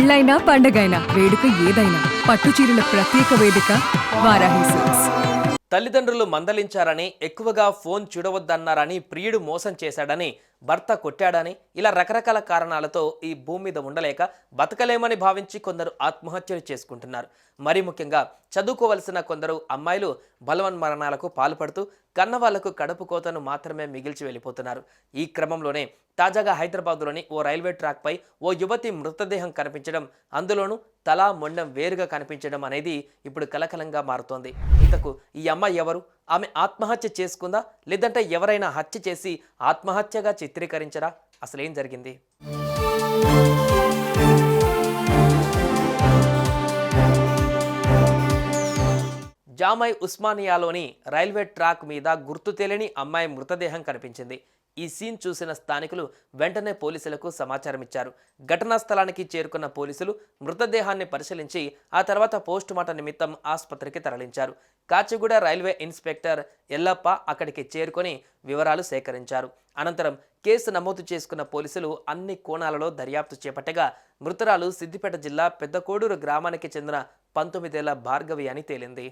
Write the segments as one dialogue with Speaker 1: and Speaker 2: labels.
Speaker 1: పెళ్ళైనా పండగైనా వేడుక ఏదైనా పట్టు చీరల ప్రత్యేక వేదిక వారాహి సిల్క్స్.
Speaker 2: తల్లిదండ్రులు మందలించారని ఎక్కువగా ఫోన్ చూడవద్దన్నారని ప్రియుడు మోసం చేశాడని భర్త కొట్టాడని ఇలా రకరకాల కారణాలతో ఈ భూమి మీద ఉండలేక బతకలేమని భావించి కొందరు ఆత్మహత్యలు చేసుకుంటున్నారు. మరీ ముఖ్యంగా చదువుకోవలసిన కొందరు అమ్మాయిలు బలవన్మరణాలకు పాల్పడుతూ కన్నవాళ్ళకు కడుపు కోతను మాత్రమే మిగిల్చి వెళ్ళిపోతున్నారు. ఈ క్రమంలోనే తాజాగా హైదరాబాద్లోని ఓ రైల్వే ట్రాక్పై ఓ యువతి మృతదేహం కనిపించడం అందులోనూ తలా మొండం వేరుగా కనిపించడం అనేది ఇప్పుడు కలకలంగా మారుతోంది. ఇంతకు ఈ అమ్మాయి ఎవరు? ఆమె ఆత్మహత్య చేసుకుందా? లేదంటే ఎవరైనా హత్య చేసి ఆత్మహత్యగా చిత్రీకరించరా? అసలేం జరిగింది? జామై ఉస్మానియాలోని రైల్వే ట్రాక్ మీద గుర్తు తెలియని అమ్మాయి మృతదేహం కనిపించింది. ఈ సీన్ చూసిన స్థానికులు వెంటనే పోలీసులకు సమాచారం ఇచ్చారు. ఘటనా స్థలానికి చేరుకున్న పోలీసులు మృతదేహాన్ని పరిశీలించి ఆ తర్వాత పోస్టుమార్టం నిమిత్తం ఆసుపత్రికి తరలించారు. కాచిగూడ రైల్వే ఇన్స్పెక్టర్ ఎల్లప్ప అక్కడికి చేరుకొని వివరాలు సేకరించారు. అనంతరం కేసు నమోదు చేసుకున్న పోలీసులు అన్ని కోణాలలో దర్యాప్తు చేపట్టగా మృతురాలు సిద్దిపేట జిల్లా పెద్దకోడూరు గ్రామానికి చెందిన పంతొమ్మిదేళ్ళ భార్గవి అని తేలింది.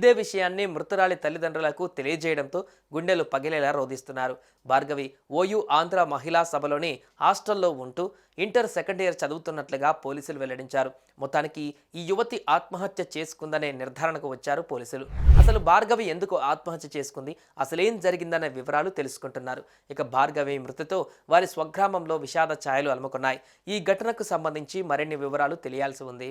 Speaker 2: ఇదే విషయాన్ని మృతురాలి తల్లిదండ్రులకు తెలియజేయడంతో గుండెలు పగిలేలా రోధిస్తున్నారు. భార్గవి ఓయూ ఆంధ్ర మహిళా సభలోని హాస్టల్లో ఉంటూ ఇంటర్ సెకండ్ ఇయర్ చదువుతున్నట్లుగా పోలీసులు వెల్లడించారు. మొత్తానికి ఈ యువతి ఆత్మహత్య చేసుకుందనే నిర్ధారణకు వచ్చారు పోలీసులు. అసలు భార్గవి ఎందుకు ఆత్మహత్య చేసుకుంది? అసలేం జరిగిందనే వివరాలు తెలుసుకుంటున్నారు. ఇక భార్గవి మృతితో వారి స్వగ్రామంలో విషాద ఛాయలు అలుముకున్నాయి. ఈ ఘటనకు సంబంధించి మరిన్ని వివరాలు తెలియాల్సి ఉంది.